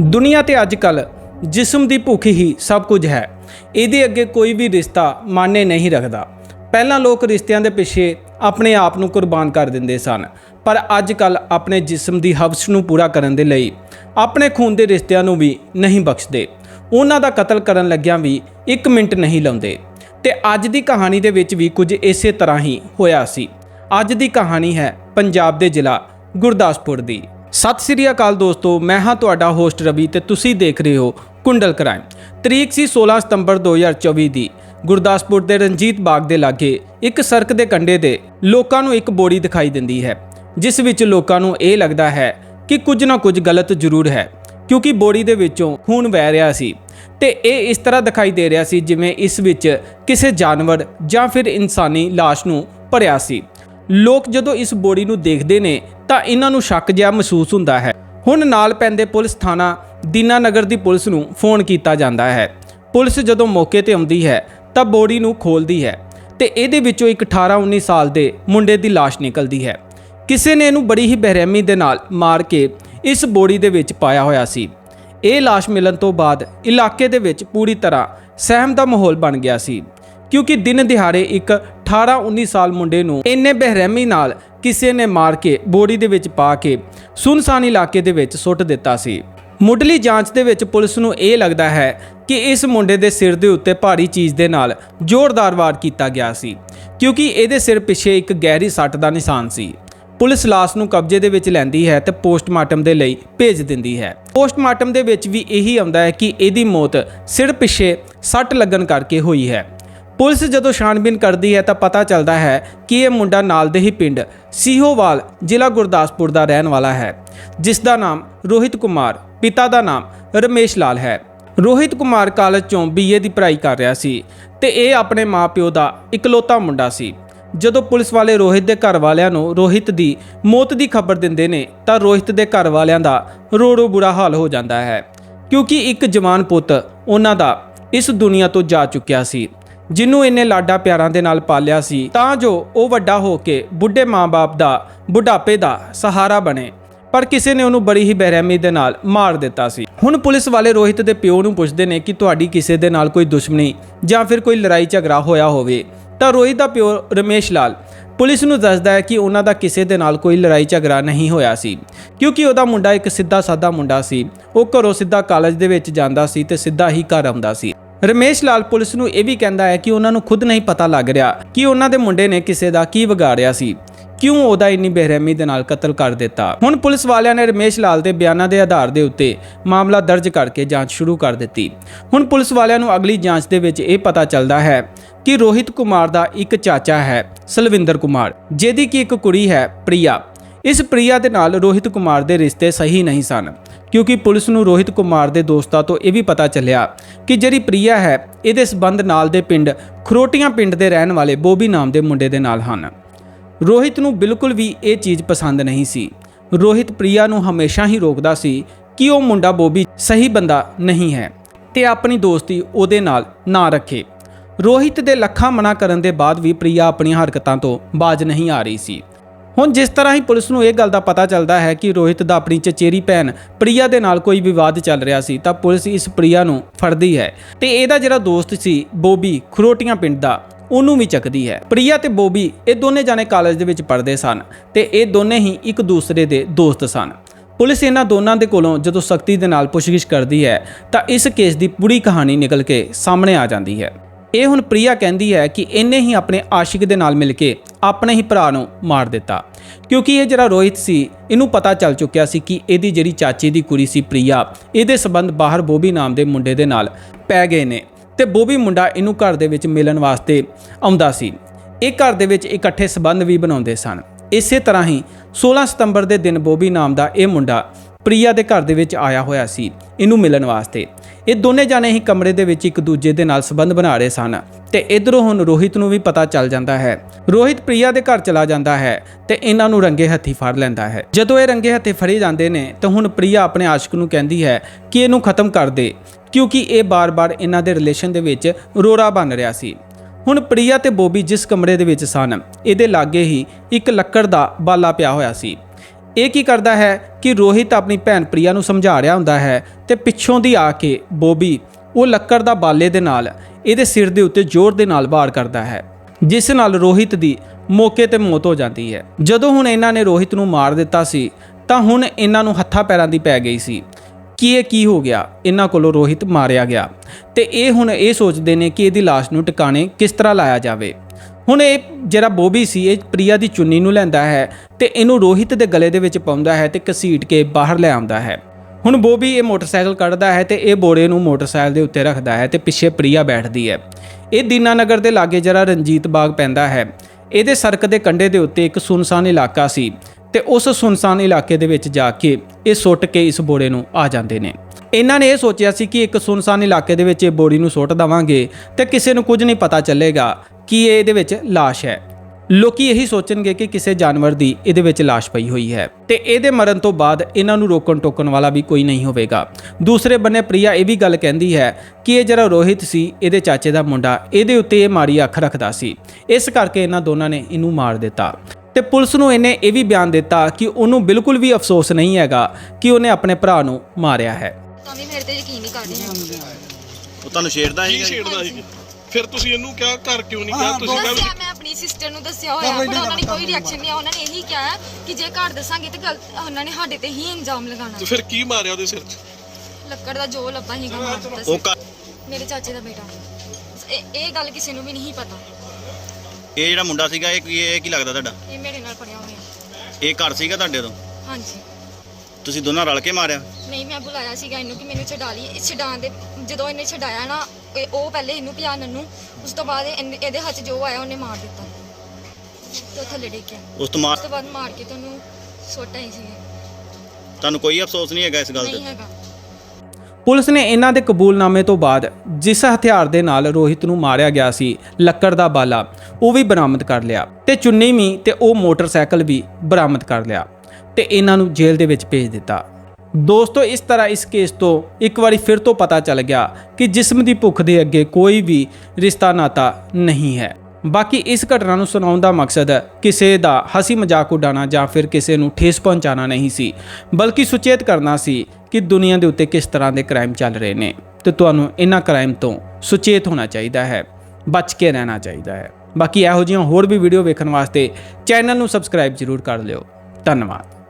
ਦੁਨੀਆ ਤੇ ਅੱਜ ਕੱਲ ਜਿਸਮ ਦੀ ਭੁੱਖ ਹੀ ਸਭ ਕੁਝ ਹੈ। ਇਹਦੇ ਅੱਗੇ ਕੋਈ ਵੀ ਰਿਸ਼ਤਾ ਮਾਨੇ ਨਹੀਂ ਰੱਖਦਾ। ਪਹਿਲਾਂ ਲੋਕ ਰਿਸ਼ਤਿਆਂ ਦੇ ਪਿੱਛੇ ਆਪਣੇ ਆਪ ਨੂੰ ਕੁਰਬਾਨ ਕਰ ਦਿੰਦੇ ਸਨ, ਪਰ ਅੱਜ ਕੱਲ ਆਪਣੇ ਜਿਸਮ ਦੀ ਹਵਸ ਨੂੰ ਪੂਰਾ ਕਰਨ ਦੇ ਲਈ ਆਪਣੇ ਖੂਨ ਦੇ ਰਿਸ਼ਤਿਆਂ ਨੂੰ ਵੀ ਨਹੀਂ ਬਖਸ਼ਦੇ। ਉਹਨਾਂ ਦਾ ਕਤਲ ਕਰਨ ਲੱਗਿਆਂ ਵੀ 1 ਮਿੰਟ ਨਹੀਂ ਲਾਉਂਦੇ। ਤੇ ਅੱਜ ਦੀ ਕਹਾਣੀ ਦੇ ਵਿੱਚ ਵੀ ਕੁਝ ਇਸੇ ਤਰ੍ਹਾਂ ਹੀ ਹੋਇਆ ਸੀ। ਅੱਜ ਦੀ ਕਹਾਣੀ ਹੈ ਪੰਜਾਬ ਦੇ ਜ਼ਿਲ੍ਹਾ ਗੁਰਦਾਸਪੁਰ ਦੀ। ਸਤਿ ਸ੍ਰੀ ਅਕਾਲ ਦੋਸਤੋ, ਮੈਂ ਹਾਂ ਤੁਹਾਡਾ ਹੋਸਟ ਰਵੀ ਤੇ ਤੁਸੀਂ ਦੇਖ ਰਹੇ ਹੋ ਕੁੰਡਲ ਕ੍ਰਾਈਮ। ਤਰੀਕ ਸੀ 16 ਸਤੰਬਰ 2024 ਦੀ। ਗੁਰਦਾਸਪੁਰ ਦੇ ਰਣਜੀਤ ਬਾਗ ਦੇ ਲਾਗੇ ਇੱਕ ਸੜਕ ਦੇ ਕੰਢੇ ਤੇ ਲੋਕਾਂ ਨੂੰ ਇੱਕ ਬੋੜੀ ਦਿਖਾਈ ਦਿੰਦੀ ਹੈ, ਜਿਸ ਵਿੱਚ ਲੋਕਾਂ ਨੂੰ ਇਹ ਲੱਗਦਾ ਹੈ ਕਿ ਕੁਝ ਨਾ ਕੁਝ ਗਲਤ ਜ਼ਰੂਰ ਹੈ, ਕਿਉਂਕਿ ਬੋੜੀ ਦੇ ਵਿੱਚੋਂ ਖੂਨ ਵਹਿ ਰਿਹਾ ਸੀ। ਤੇ ਇਹ ਇਸ ਤਰ੍ਹਾਂ ਦਿਖਾਈ ਦੇ ਰਿਹਾ ਸੀ ਜਿਵੇਂ ਇਸ ਵਿੱਚ ਕਿਸੇ ਜਾਨਵਰ ਜਾਂ ਫਿਰ ਇਨਸਾਨੀ ਲਾਸ਼ ਨੂੰ ਭਰਿਆ ਸੀ। ਲੋਕ ਜਦੋਂ ਇਸ ਬੋੜੀ ਨੂੰ ਦੇਖਦੇ ਨੇ ਤਾਂ ਇਹਨਾਂ ਨੂੰ ਸ਼ੱਕ ਜਿਹਾ ਮਹਿਸੂਸ ਹੁੰਦਾ ਹੈ। ਹੁਣ ਨਾਲ ਪੈਂਦੇ ਪੁਲਿਸ ਥਾਣਾ ਦੀਨਾਨਗਰ ਦੀ ਪੁਲਿਸ ਨੂੰ ਫੋਨ ਕੀਤਾ ਜਾਂਦਾ ਹੈ। ਪੁਲਿਸ ਜਦੋਂ ਮੌਕੇ ਤੇ ਆਉਂਦੀ ਹੈ ਤਾਂ ਬੋੜੀ ਨੂੰ ਖੋਲਦੀ ਹੈ ਤੇ ਇਹਦੇ ਵਿੱਚੋਂ ਇੱਕ 18-19 ਸਾਲ ਦੇ ਮੁੰਡੇ ਦੀ ਲਾਸ਼ ਨਿਕਲਦੀ ਹੈ। ਕਿਸੇ ਨੇ ਇਹਨੂੰ ਬੜੀ ਹੀ ਬੇਰਹਿਮੀ ਦੇ ਨਾਲ ਮਾਰ ਕੇ ਇਸ ਬੋੜੀ ਦੇ ਵਿੱਚ ਪਾਇਆ ਹੋਇਆ ਸੀ। ਇਹ ਲਾਸ਼ ਮਿਲਣ ਤੋਂ ਬਾਅਦ ਇਲਾਕੇ ਦੇ ਵਿੱਚ ਪੂਰੀ ਤਰ੍ਹਾਂ ਸਹਿਮ ਦਾ ਮਾਹੌਲ ਬਣ ਗਿਆ ਸੀ। ਕਿਉਂਕਿ ਦਿਨ ਦਿਹਾੜੇ ਇੱਕ 18-19 ਸਾਲ ਮੁੰਡੇ ਨੂੰ ਇੰਨੇ ਬਹਿਰਹਿਮੀ ਨਾਲ ਕਿਸੇ ਨੇ ਮਾਰ ਕੇ ਬੋੜੀ ਦੇ ਵਿੱਚ ਪਾ ਕੇ ਸੁਨਸਾਨ ਇਲਾਕੇ ਦੇ ਵਿੱਚ ਸੁੱਟ ਦਿੱਤਾ ਸੀ। ਮੁੱਢਲੀ ਜਾਂਚ ਦੇ ਵਿੱਚ ਪੁਲਿਸ ਨੂੰ ਇਹ ਲੱਗਦਾ ਹੈ ਕਿ ਇਸ ਮੁੰਡੇ ਦੇ ਸਿਰ ਦੇ ਉੱਤੇ ਭਾਰੀ ਚੀਜ਼ ਦੇ ਨਾਲ ਜ਼ੋਰਦਾਰ ਵਾਰ ਕੀਤਾ ਗਿਆ ਸੀ, ਕਿਉਂਕਿ ਇਹਦੇ ਸਿਰ ਪਿੱਛੇ ਇੱਕ ਗਹਿਰੀ ਸੱਟ ਦਾ ਨਿਸ਼ਾਨ ਸੀ। ਪੁਲਿਸ ਲਾਸ਼ ਨੂੰ ਕਬਜ਼ੇ ਦੇ ਵਿੱਚ ਲੈਂਦੀ ਹੈ ਤੇ ਪੋਸਟਮਾਰਟਮ ਦੇ ਲਈ ਭੇਜ ਦਿੰਦੀ ਹੈ। ਪੋਸਟਮਾਰਟਮ ਦੇ ਵਿੱਚ ਵੀ ਇਹੀ ਆਉਂਦਾ ਹੈ ਕਿ ਇਹਦੀ ਮੌਤ ਸਿਰ ਪਿੱਛੇ ਸੱਟ ਲੱਗਣ ਕਰਕੇ ਹੋਈ ਹੈ। ਪੁਲਿਸ ਜਦੋਂ ਛਾਣਬੀਨ ਕਰਦੀ ਹੈ ਤਾਂ ਪਤਾ ਚੱਲਦਾ ਹੈ ਕਿ ਇਹ ਮੁੰਡਾ ਨਾਲ ਦੇ ਹੀ ਪਿੰਡ ਸੀਹੋਵਾਲ ਜ਼ਿਲ੍ਹਾ ਗੁਰਦਾਸਪੁਰ ਦਾ ਰਹਿਣ ਵਾਲਾ ਹੈ, ਜਿਸ ਦਾ ਨਾਮ ਰੋਹਿਤ ਕੁਮਾਰ, ਪਿਤਾ ਦਾ ਨਾਮ ਰਮੇਸ਼ ਲਾਲ ਹੈ। ਰੋਹਿਤ ਕੁਮਾਰ ਕਾਲਜ ਚੋਂ ਬੀਏ ਦੀ ਪੜ੍ਹਾਈ ਕਰ ਰਿਹਾ ਸੀ ਤੇ ਇਹ ਆਪਣੇ ਮਾਪਿਓ ਦਾ ਇਕਲੌਤਾ ਮੁੰਡਾ ਸੀ। ਜਦੋਂ ਪੁਲਿਸ ਵਾਲੇ ਰੋਹਿਤ ਦੇ ਘਰ ਵਾਲਿਆਂ ਨੂੰ ਰੋਹਿਤ ਦੀ ਮੌਤ ਦੀ ਖਬਰ ਦਿੰਦੇ ਨੇ ਤਾਂ ਰੋਹਿਤ ਦੇ ਘਰ ਵਾਲਿਆਂ ਦਾ ਰੋ ਰੋ ਬੁਰਾ ਹਾਲ ਹੋ ਜਾਂਦਾ ਹੈ, ਕਿਉਂਕਿ ਇੱਕ ਜਵਾਨ ਪੁੱਤ ਉਹਨਾਂ ਦਾ ਇਸ ਦੁਨੀਆ ਤੋਂ ਜਾ ਚੁੱਕਿਆ ਸੀ। ਜਿਹਨੂੰ ਇਹਨੇ ਲਾਡਾ ਪਿਆਰਾਂ ਦੇ ਨਾਲ ਪਾਲਿਆ ਸੀ, ਤਾਂ ਜੋ ਉਹ ਵੱਡਾ ਹੋ ਕੇ ਬੁੱਢੇ ਮਾਂ-ਬਾਪ ਦਾ, ਬੁਢਾਪੇ ਦਾ ਸਹਾਰਾ ਬਣੇ। ਪਰ ਕਿਸੇ ਨੇ ਉਹਨੂੰ ਬੜੀ ਹੀ ਬੇਰਹਿਮੀ ਦੇ ਨਾਲ ਮਾਰ ਦਿੱਤਾ ਸੀ। ਹੁਣ ਪੁਲਿਸ ਵਾਲੇ ਰੋਹਿਤ ਦੇ ਪਿਓ ਨੂੰ ਪੁੱਛਦੇ ਨੇ ਕਿ ਤੁਹਾਡੀ ਕਿਸੇ ਦੇ ਨਾਲ ਕੋਈ ਦੁਸ਼ਮਣੀ ਜਾਂ ਫਿਰ ਕੋਈ ਲੜਾਈ ਝਗੜਾ ਹੋਇਆ ਹੋਵੇ। ਤਾਂ ਰੋਹਿਤ ਦਾ ਪਿਓ ਰਮੇਸ਼ ਲਾਲ ਪੁਲਿਸ ਨੂੰ ਦੱਸਦਾ ਹੈ ਕਿ ਉਹਨਾਂ ਦਾ ਕਿਸੇ ਦੇ ਨਾਲ ਕੋਈ ਲੜਾਈ ਝਗੜਾ ਨਹੀਂ ਹੋਇਆ ਸੀ। ਕਿਉਂਕਿ ਉਹਦਾ ਮੁੰਡਾ ਇੱਕ ਸਿੱਧਾ ਸਾਦਾ ਮੁੰਡਾ ਸੀ। ਉਹ ਘਰੋਂ ਸਿੱਧਾ ਕਾਲਜ ਦੇ ਵਿੱਚ ਜਾਂਦਾ ਸੀ ਤੇ ਸਿੱਧਾ ਹੀ ਘਰ ਆਉਂਦਾ ਸੀ। ਰਮੇਸ਼ ਲਾਲ ਪੁਲਿਸ ਨੂੰ ਇਹ ਵੀ ਕਹਿੰਦਾ ਹੈ ਕਿ ਉਹਨਾਂ ਨੂੰ ਖੁਦ ਨਹੀਂ ਪਤਾ ਲੱਗ ਰਿਹਾ ਕਿ ਉਹਨਾਂ ਦੇ ਮੁੰਡੇ ਨੇ ਕਿਸੇ ਦਾ ਕੀ ਵਿਗਾੜਿਆ ਸੀ। ਕਿਉਂ ਉਹਦਾ ਇੰਨੀ ਬੇਰਹਿਮੀ ਦੇ ਨਾਲ ਕਤਲ ਕਰ ਦਿੱਤਾ? ਹੁਣ ਪੁਲਿਸ ਵਾਲਿਆਂ ਨੇ ਰਮੇਸ਼ ਲਾਲ ਦੇ ਬਿਆਨਾਂ ਦੇ ਆਧਾਰ ਦੇ ਉੱਤੇ ਮਾਮਲਾ ਦਰਜ ਕਰਕੇ ਜਾਂਚ ਸ਼ੁਰੂ ਕਰ ਦਿੱਤੀ। ਹੁਣ ਪੁਲਿਸ ਵਾਲਿਆਂ ਨੂੰ ਅਗਲੀ ਜਾਂਚ ਦੇ ਵਿੱਚ ਇਹ ਪਤਾ ਚੱਲਦਾ ਹੈ ਕਿ ਰੋਹਿਤ ਕੁਮਾਰ ਦਾ ਇੱਕ ਚਾਚਾ ਹੈ, ਸਲਵਿੰਦਰ ਕੁਮਾਰ, ਜਿਹਦੀ ਕਿ ਇੱਕ ਕੁੜੀ ਹੈ, ਪ੍ਰਿਆ। ਇਸ ਪ੍ਰਿਆ ਦੇ ਨਾਲ ਰੋਹਿਤ ਕੁਮਾਰ ਦੇ ਰਿਸ਼ਤੇ ਸਹੀ ਨਹੀਂ ਸਨ। ਕਿਉਂਕਿ ਪੁਲਿਸ ਨੂੰ ਰੋਹਿਤ ਕੁਮਾਰ ਦੇ ਦੋਸਤਾਂ ਤੋਂ ਇਹ ਵੀ ਪਤਾ ਚੱਲਿਆ ਕਿ ਜਿਹੜੀ ਪ੍ਰਿਆ ਹੈ, ਇਹਦੇ ਸਬੰਧ ਨਾਲ ਦੇ ਪਿੰਡ ਖਰੋਟੀਆਂ ਪਿੰਡ ਦੇ ਰਹਿਣ ਵਾਲੇ ਬੋਬੀ ਨਾਮ ਦੇ ਮੁੰਡੇ ਦੇ ਨਾਲ ਹਨ। ਰੋਹਿਤ ਨੂੰ ਬਿਲਕੁਲ ਵੀ ਇਹ ਚੀਜ਼ ਪਸੰਦ ਨਹੀਂ ਸੀ। ਰੋਹਿਤ ਪ੍ਰਿਆ ਨੂੰ ਹਮੇਸ਼ਾ ਹੀ ਰੋਕਦਾ ਸੀ ਕਿ ਉਹ ਮੁੰਡਾ ਬੋਬੀ ਸਹੀ ਬੰਦਾ ਨਹੀਂ ਹੈ ਤੇ ਆਪਣੀ ਦੋਸਤੀ ਉਹਦੇ ਨਾਲ ਨਾ ਰੱਖੇ। ਰੋਹਿਤ ਦੇ ਲੱਖਾਂ ਮਨਾ ਕਰਨ ਦੇ ਬਾਅਦ ਵੀ ਪ੍ਰਿਆ ਆਪਣੀਆਂ ਹਰਕਤਾਂ ਤੋਂ ਬਾਜ ਨਹੀਂ ਆ ਰਹੀ ਸੀ। ਹੁਣ ਜਿਸ ਤਰ੍ਹਾਂ ਹੀ ਪੁਲਿਸ ਨੂੰ ਇਹ ਗੱਲ ਦਾ ਪਤਾ ਚੱਲਦਾ ਹੈ ਕਿ ਰੋਹਿਤ ਦਾ ਆਪਣੀ ਚਚੇਰੀ ਭੈਣ ਪ੍ਰਿਆ ਦੇ ਨਾਲ ਕੋਈ ਵਿਵਾਦ ਚੱਲ ਰਿਹਾ ਸੀ, ਤਾਂ ਪੁਲਿਸ ਇਸ ਪ੍ਰਿਆ ਨੂੰ ਫੜਦੀ ਹੈ ਤੇ ਇਹਦਾ ਜਿਹੜਾ ਦੋਸਤ ਸੀ, ਬੋਬੀ ਖਰੋਟੀਆਂ ਪਿੰਡ ਦਾ, ਉਹਨੂੰ ਵੀ ਚੱਕਦੀ ਹੈ। ਪ੍ਰਿਆ ਤੇ ਬੋਬੀ ਇਹ ਦੋਨੇ ਜਾਣੇ ਕਾਲਜ ਦੇ ਵਿੱਚ ਪੜ੍ਹਦੇ ਸਨ ਤੇ ਇਹ ਦੋਨੇ ਹੀ ਇੱਕ ਦੂਸਰੇ ਦੇ ਦੋਸਤ ਸਨ। ਪੁਲਿਸ ਇਹਨਾਂ ਦੋਨਾਂ ਦੇ ਕੋਲੋਂ ਜਦੋਂ ਸਖਤੀ ਦੇ ਨਾਲ ਪੁੱਛਗਿੱਛ ਕਰਦੀ ਹੈ, ਤਾਂ ਇਸ ਕੇਸ ਦੀ ਪੂਰੀ ਕਹਾਣੀ ਨਿਕਲ ਕੇ ਸਾਹਮਣੇ ਆ ਜਾਂਦੀ ਹੈ। ਇਹ ਹੁਣ ਪ੍ਰਿਆ ਕਹਿੰਦੀ ਹੈ ਕਿ ਇਹਨੇ ਹੀ ਆਪਣੇ ਆਸ਼ਿਕ ਦੇ ਨਾਲ ਮਿਲ ਕੇ ਆਪਣੇ ਹੀ ਭਰਾ ਨੂੰ ਮਾਰ ਦਿੱਤਾ। ਕਿਉਂਕਿ ਇਹ ਜਿਹੜਾ ਰੋਹਿਤ ਸੀ, ਇਹਨੂੰ ਪਤਾ ਚੱਲ ਚੁੱਕਿਆ ਸੀ ਕਿ ਇਹਦੀ ਜਿਹੜੀ ਚਾਚੇ ਦੀ ਕੁੜੀ ਸੀ ਪ੍ਰਿਆ, ਇਹਦੇ ਸਬੰਧ ਬਾਹਰ ਬੋਬੀ ਨਾਮ ਦੇ ਮੁੰਡੇ ਦੇ ਨਾਲ ਪੈ ਗਏ ਨੇ ਤੇ ਬੋਬੀ ਮੁੰਡਾ ਇਹਨੂੰ ਘਰ ਦੇ ਵਿੱਚ ਮਿਲਣ ਵਾਸਤੇ ਆਉਂਦਾ ਸੀ। ਇਹ ਘਰ ਦੇ ਵਿੱਚ ਇਕੱਠੇ ਸਬੰਧ ਵੀ ਬਣਾਉਂਦੇ ਸਨ। ਇਸੇ ਤਰ੍ਹਾਂ ਹੀ 16 ਸਤੰਬਰ ਦੇ ਦਿਨ ਬੋਬੀ ਨਾਮ ਦਾ ਇਹ ਮੁੰਡਾ ਪ੍ਰਿਆ ਦੇ ਘਰ ਦੇ ਵਿੱਚ ਆਇਆ ਹੋਇਆ ਸੀ, ਇਹਨੂੰ ਮਿਲਣ ਵਾਸਤੇ। ਇਹ ਦੋਨੇ ਜਾਣੇ ਹੀ ਕਮਰੇ ਦੇ ਵਿੱਚ ਇੱਕ ਦੂਜੇ ਦੇ ਨਾਲ ਸੰਬੰਧ ਬਣਾ ਰਹੇ ਸਨ ਤੇ ਇਧਰੋਂ ਹੁਣ ਰੋਹਿਤ ਨੂੰ ਵੀ ਪਤਾ ਚੱਲ ਜਾਂਦਾ ਹੈ। ਰੋਹਿਤ ਪ੍ਰਿਆ ਦੇ ਘਰ ਚਲਾ ਜਾਂਦਾ ਹੈ ਤੇ ਇਹਨਾਂ ਨੂੰ ਰੰਗੇ ਹੱਥੀ ਫੜ ਲੈਂਦਾ ਹੈ। ਜਦੋਂ ਇਹ ਰੰਗੇ ਹੱਥੀ ਫੜੇ ਜਾਂਦੇ ਨੇ ਤਾਂ ਹੁਣ ਪ੍ਰਿਆ ਆਪਣੇ ਆਸ਼ਿਕ ਨੂੰ ਕਹਿੰਦੀ ਹੈ ਕਿ ਇਹਨੂੰ ਖਤਮ ਕਰ ਦੇ, ਕਿਉਂਕਿ ਇਹ ਬਾਰ-ਬਾਰ ਇਹਨਾਂ ਦੇ ਰਿਲੇਸ਼ਨ ਦੇ ਵਿੱਚ ਰੋੜਾ ਬਣ ਰਿਹਾ ਸੀ। ਹੁਣ ਪ੍ਰਿਆ ਤੇ ਬੋਬੀ ਜਿਸ ਕਮਰੇ ਦੇ ਵਿੱਚ ਸਨ, ਇਹਦੇ ਲਾਗੇ ਹੀ ਇੱਕ ਲੱਕੜ ਦਾ ਬਾਲਾ ਪਿਆ ਹੋਇਆ ਸੀ। ਇਹ ਕੀ ਕਰਦਾ ਹੈ ਕਿ ਰੋਹਿਤ ਆਪਣੀ ਭੈਣ ਪ੍ਰਿਆ ਨੂੰ ਸਮਝਾ ਰਿਹਾ ਹੁੰਦਾ ਹੈ ਤੇ ਪਿੱਛੋਂ ਦੀ ਆ ਕੇ ਬੋਬੀ ਉਹ ਲੱਕੜ ਦਾ ਬਾਲੇ ਦੇ ਨਾਲ ਇਹਦੇ ਸਿਰ ਦੇ ਉੱਤੇ ਜ਼ੋਰ ਦੇ ਨਾਲ ਵਾਰ ਕਰਦਾ ਹੈ, ਜਿਸ ਨਾਲ ਰੋਹਿਤ ਦੀ ਮੌਕੇ ਤੇ ਮੌਤ ਹੋ ਜਾਂਦੀ ਹੈ। ਜਦੋਂ ਹੁਣ ਇਹਨਾਂ ਨੇ ਰੋਹਿਤ ਨੂੰ ਮਾਰ ਦਿੱਤਾ ਸੀ, ਤਾਂ ਹੁਣ ਇਹਨਾਂ ਨੂੰ ਹੱਥਾਂ ਪੈਰਾਂ ਦੀ ਪੈ ਗਈ ਸੀ। ਕਿ ਇਹ ਕੀ ਹੋ ਗਿਆ? ਇਹਨਾਂ ਕੋਲੋਂ ਰੋਹਿਤ ਮਾਰਿਆ ਗਿਆ। ਤੇ ਇਹ ਹੁਣ ਇਹ ਸੋਚਦੇ ਨੇ ਕਿ ਇਹਦੀ ਲਾਸ਼ ਨੂੰ ਟਿਕਾਣੇ ਕਿਸ ਤਰ੍ਹਾਂ ਲਾਇਆ ਜਾਵੇ। ਹੁਣ ਇਹ ਜਿਹੜਾ ਬੋਬੀ ਸੀ, ਇਹ ਪ੍ਰਿਆ ਦੀ ਚੁੰਨੀ ਨੂੰ ਲੈਂਦਾ ਹੈ ਤੇ ਇਹਨੂੰ ਰੋਹਿਤ ਦੇ ਗਲੇ ਦੇ ਵਿੱਚ ਪਾਉਂਦਾ ਹੈ ਤੇ ਘਸੀਟ ਕੇ ਬਾਹਰ ਲੈ ਆਉਂਦਾ ਹੈ। ਹੁਣ ਬੋਬੀ ਇਹ ਮੋਟਰਸਾਈਕਲ ਕੱਢਦਾ ਹੈ ਤੇ ਇਹ ਬੋੜੇ ਨੂੰ ਮੋਟਰਸਾਈਕਲ ਦੇ ਉੱਤੇ ਰੱਖਦਾ ਹੈ ਤੇ ਪਿੱਛੇ ਪ੍ਰਿਆ ਬੈਠਦੀ ਹੈ। ਇਹ ਦੀਨਾਨਗਰ ਦੇ ਲਾਗੇ ਜਿਹੜਾ ਰਣਜੀਤ ਬਾਗ ਪੈਂਦਾ ਹੈ, ਇਹਦੇ ਸੜਕ ਦੇ ਕੰਢੇ ਦੇ ਉੱਤੇ ਇੱਕ ਸੁਨਸਾਨ ਇਲਾਕਾ ਸੀ ਤੇ ਉਸ ਸੁਨਸਾਨ ਇਲਾਕੇ ਦੇ ਵਿੱਚ ਜਾ ਕੇ ਇਹ ਸੁੱਟ ਕੇ ਇਸ ਬੋੜੇ ਨੂੰ ਆ ਜਾਂਦੇ ਨੇ। ਇਹਨਾਂ ਨੇ ਇਹ ਸੋਚਿਆ ਸੀ ਕਿ ਇੱਕ ਸੁਨਸਾਨ ਇਲਾਕੇ ਦੇ ਵਿੱਚ ਇਹ ਬੋੜੀ ਨੂੰ ਸੁੱਟ ਦਵਾਂਗੇ ਤੇ ਕਿਸੇ ਨੂੰ ਕੁਝ ਨਹੀਂ ਪਤਾ ਚੱਲੇਗਾ। ਕਿ ਇਹ ਇਹਦੇ ਵਿੱਚ ਲਾਸ਼ ਹੈ। ਲੋਕੀ ਇਹੀ ਸੋਚਣਗੇ ਕਿ ਕਿਸੇ ਜਾਨਵਰ ਦੀ ਇਹਦੇ ਵਿੱਚ ਲਾਸ਼ ਪਈ ਹੋਈ ਹੈ। ਤੇ ਇਹਦੇ ਮਰਨ ਤੋਂ ਬਾਅਦ ਇਹਨਾਂ ਨੂੰ ਰੋਕਣ ਟੋਕਣ ਵਾਲਾ ਵੀ ਕੋਈ ਨਹੀਂ ਹੋਵੇਗਾ। ਦੂਸਰੇ ਬੰਨੇ ਪ੍ਰਿਆ ਇਹ ਵੀ ਗੱਲ ਕਹਿੰਦੀ ਹੈ ਕਿ ਇਹ ਜਿਹੜਾ ਰੋਹਿਤ ਸੀ ਇਹਦੇ ਚਾਚੇ ਦਾ ਮੁੰਡਾ ਇਹਦੇ ਉੱਤੇ ਇਹ ਮਾੜੀ ਅੱਖ ਰੱਖਦਾ ਸੀ। ਇਸ ਕਰਕੇ ਇਹਨਾਂ ਦੋਨਾਂ ਨੇ ਇਹਨੂੰ ਮਾਰ ਦਿੱਤਾ। ਤੇ ਪੁਲਿਸ ਨੂੰ ਇਹਨੇ ਇਹ ਵੀ ਬਿਆਨ ਦਿੱਤਾ ਕਿ ਉਹਨੂੰ ਬਿਲਕੁਲ ਵੀ ਅਫਸੋਸ ਨਹੀਂ ਹੈਗਾ ਕਿ ਉਹਨੇ ਆਪਣੇ ਭਰਾ ਨੂੰ ਮਾਰਿਆ ਹੈ। ਤਾਂ ਵੀ ਮੇਰੇ ਤੇ ਯਕੀਨ ਨਹੀਂ ਕਰਦੇ ਉਹ ਤੁਹਾਨੂੰ ਛੇੜਦਾ ਸੀਗਾ? ਛੇੜਦਾ ਸੀ? ਫਿਰ ਤੁਸੀਂ ਇਹਨੂੰ ਕਿਹਾ ਘਰ ਕਿਉਂ ਨਹੀਂ ਕਿਹਾ? ਤੁਸੀਂ ਕਿਹਾ ਵੀ ਦੱਸਿਆ ਮੈਂ ਆਪਣੀ ਸਿਸਟਰ ਨੂੰ ਦੱਸਿਆ ਹੋਇਆ ਪਰ ਉਹਨਾਂ ਨੇ ਕੋਈ ਰਿਐਕਸ਼ਨ ਨਹੀਂ ਉਹਨਾਂ ਨੇ ਇਹੀ ਕਿਹਾ ਕਿ ਜੇ ਘਰ ਦੱਸਾਂਗੇ ਤੇ ਗਲਤ ਉਹਨਾਂ ਨੇ ਸਾਡੇ ਤੇ ਹੀ ਇਲਜ਼ਾਮ ਲਗਾਉਣਾ। ਤੇ ਫਿਰ ਕੀ ਮਾਰਿਆ ਉਹਦੇ ਸਿਰ 'ਚ? ਲੱਕੜ ਦਾ ਜੋ ਲੱਭਾ ਹੀਗਾ ਮਾਰ ਦਿੱਤਾ ਉਹ ਸੀ ਘਰ- ਮੇਰੇ ਚਾਚੇ ਦਾ ਬੇਟਾ। ਇਹ ਇਹ ਗੱਲ ਕਿਸੇ ਨੂੰ ਵੀ ਨਹੀਂ ਪਤਾ। ਇਹ ਜਿਹੜਾ ਮੁੰਡਾ ਸੀਗਾ ਇਹ ਕੀ ਇਹ ਕੀ ਲੱਗਦਾ ਤੁਹਾਡਾ? ਇਹ ਮੇਰੇ ਨਾਲ ਪੜਿਆ ਹੋਇਆ। ਇਹ ਘਰ ਸੀਗਾ ਤੁਹਾਡੇ ਤੋਂ ਹਾਂਜੀ। ਤੁਸੀਂ ਦੋਨਾਂ ਰਲ ਕੇ ਮਾਰਿਆ? ਨਹੀਂ ਮੈਂ ਬੁਲਾਇਆ ਸੀਗਾ ਇਹਨੂੰ ਕਿ ਮੈਨੂੰ ਛਡਾ ਲਈ। ਇਹ ਛਡਾਉਣ ਦੇ ਜਦੋਂ ਇਹਨੇ ਛਡਾਇਆ ਨਾ ਇਹ- ਉਹ ਪਹਿਲੇ ਇਹਨੂੰ ਪਿਆ ਨੰਨੂ ਉਸ ਤੋਂ ਬਾਅਦ ਇਹਨੇ- ਇਹਦੇ ਹੱਥ 'ਚ ਜੋ ਆਇਆ ਉਹਨੇ ਮਾਰ ਦਿੱਤਾ। ਤੇ ਉਹ ਥੱਲੇ ਡਿੱਗ ਗਿਆ। ਉਸ ਤੋਂ ਮਾਰ ਉਸ ਤੋਂ ਬਾਅਦ ਮਾਰ ਕੇ ਤੁਹਾਨੂੰ ਸੁੱਟ ਆਈ ਸੀ ਤੁਹਾਨੂੰ ਕੋਈ ਅਫਸੋਸ ਨਹੀਂ ਹੈਗਾ ਇਸ ਗੱਲ ਨਹੀਂ ਤੇ ਹੈਗਾ। ਪੁਲਿਸ ਨੇ ਇਹਨਾਂ ਦੇ ਕਬੂਲਨਾਮੇ ਤੋਂ ਬਾਅਦ ਜਿਸ ਹਥਿਆਰ ਦੇ ਨਾਲ ਰੋਹਿਤ ਨੂੰ ਮਾਰਿਆ ਗਿਆ ਸੀ ਲੱਕੜ ਦਾ ਬਾਲਾ ਉਹ ਵੀ ਬਰਾਮਦ ਕਰ ਲਿਆ ਤੇ ਚੁੰਨੀ ਵੀ ਤੇ ਉਹ ਮੋਟਰਸਾਈਕਲ ਵੀ ਬਰਾਮਦ ਕਰ ਲਿਆ ਤੇ ਇਹਨਾਂ ਨੂੰ ਜੇਲ੍ਹ ਦੇ ਵਿੱਚ ਭੇਜ ਦਿੱਤਾ। ਦੋਸਤੋ, ਇਸ ਤਰ੍ਹਾਂ ਇਸ ਕੇਸ ਤੋਂ ਇੱਕ ਵਾਰੀ ਫਿਰ ਤੋਂ ਪਤਾ ਚੱਲ ਗਿਆ ਕਿ ਜਿਸਮ ਦੀ ਭੁੱਖ ਦੇ ਅੱਗੇ ਕੋਈ ਵੀ ਰਿਸ਼ਤਾ ਨਾਤਾ ਨਹੀਂ ਹੈ। ਬਾਕੀ ਇਸ ਘਟਨਾ ਨੂੰ ਸੁਣਾਉਣ ਦਾ ਮਕਸਦ ਕਿਸੇ ਦਾ ਹਸੀ ਮਜ਼ਾਕ ਉਡਾਉਣਾ ਜਾਂ ਫਿਰ ਕਿਸੇ ਨੂੰ ਠੇਸ ਪਹੁੰਚਾਉਣਾ ਨਹੀਂ ਸੀ, ਬਲਕਿ ਸੁਚੇਤ ਕਰਨਾ ਸੀ ਕਿ ਦੁਨੀਆ ਦੇ ਉੱਤੇ ਕਿਸ ਤਰ੍ਹਾਂ ਦੇ ਕ੍ਰਾਈਮ ਚੱਲ ਰਹੇ ਨੇ ਤੇ ਤੁਹਾਨੂੰ ਇਹਨਾਂ ਕ੍ਰਾਈਮ ਤੋਂ ਸੁਚੇਤ ਹੋਣਾ ਚਾਹੀਦਾ ਹੈ, ਬਚ ਕੇ ਰਹਿਣਾ ਚਾਹੀਦਾ ਹੈ। ਬਾਕੀ ਇਹੋ ਜਿਹੀਆਂ ਹੋਰ ਵੀ ਵੀਡੀਓ ਵੇਖਣ ਵਾਸਤੇ ਚੈਨਲ ਨੂੰ ਸਬਸਕ੍ਰਾਈਬ ਜ਼ਰੂਰ ਕਰ ਲਿਓ। ਧੰਨਵਾਦ।